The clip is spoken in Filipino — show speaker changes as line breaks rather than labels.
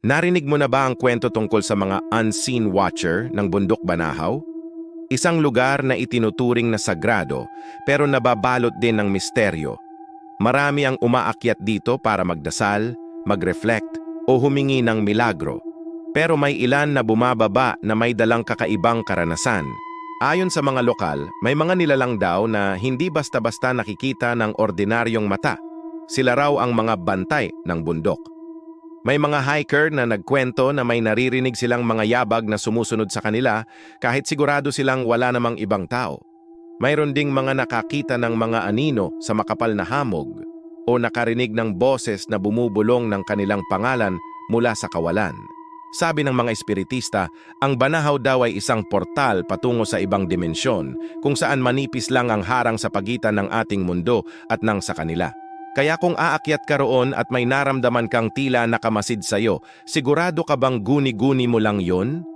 Narinig mo na ba ang kwento tungkol sa mga unseen watcher ng bundok Banahaw? Isang lugar na itinuturing na sagrado pero nababalot din ng misteryo. Marami ang umaakyat dito para magdasal, mag-reflect o humingi ng milagro. Pero may ilan na bumababa na may dalang kakaibang karanasan. Ayon sa mga lokal, may mga nilalang daw na hindi basta-basta nakikita ng ordinaryong mata. Sila raw ang mga bantay ng bundok. May mga hiker na nagkwento na may naririnig silang mga yabag na sumusunod sa kanila kahit sigurado silang wala namang ibang tao. Mayroon ding mga nakakita ng mga anino sa makapal na hamog o nakarinig ng boses na bumubulong ng kanilang pangalan mula sa kawalan. Sabi ng mga espiritista, ang banahaw daw ay isang portal patungo sa ibang dimensyon kung saan manipis lang ang harang sa pagitan ng ating mundo at ng sa kanila. Kaya kung aakyat ka roon at may naramdaman kang tila nakamasid sa'yo, sigurado ka bang guni-guni mo lang yon?